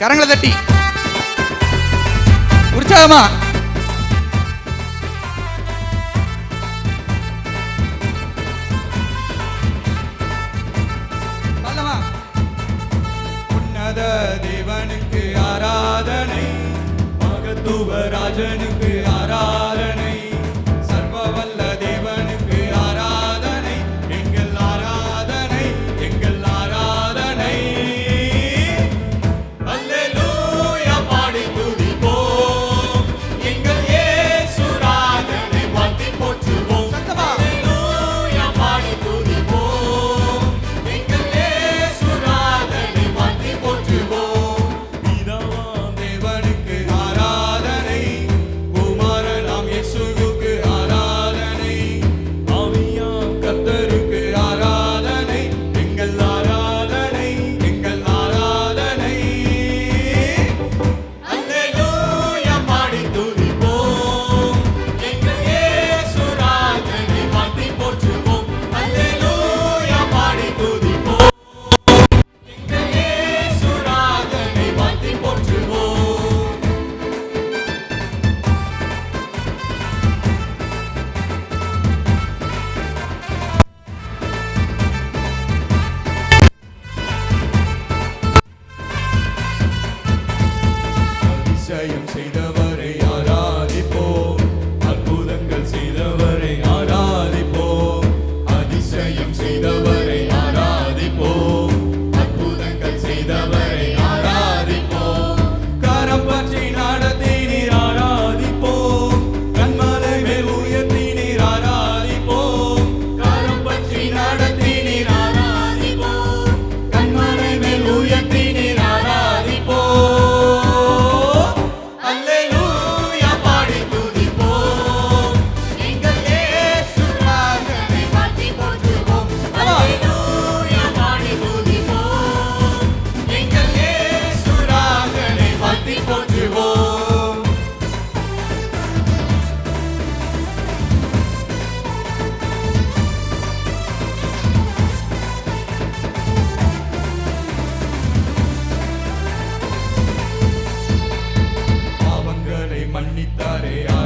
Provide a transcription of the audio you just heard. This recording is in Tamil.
கரங்களை தட்டி. உற்சாகமா. உன்னத தேவனுக்கு ஆராதனை மகத்துவ ராஜனுக்கு ஆராதனை 记得 sanitaria.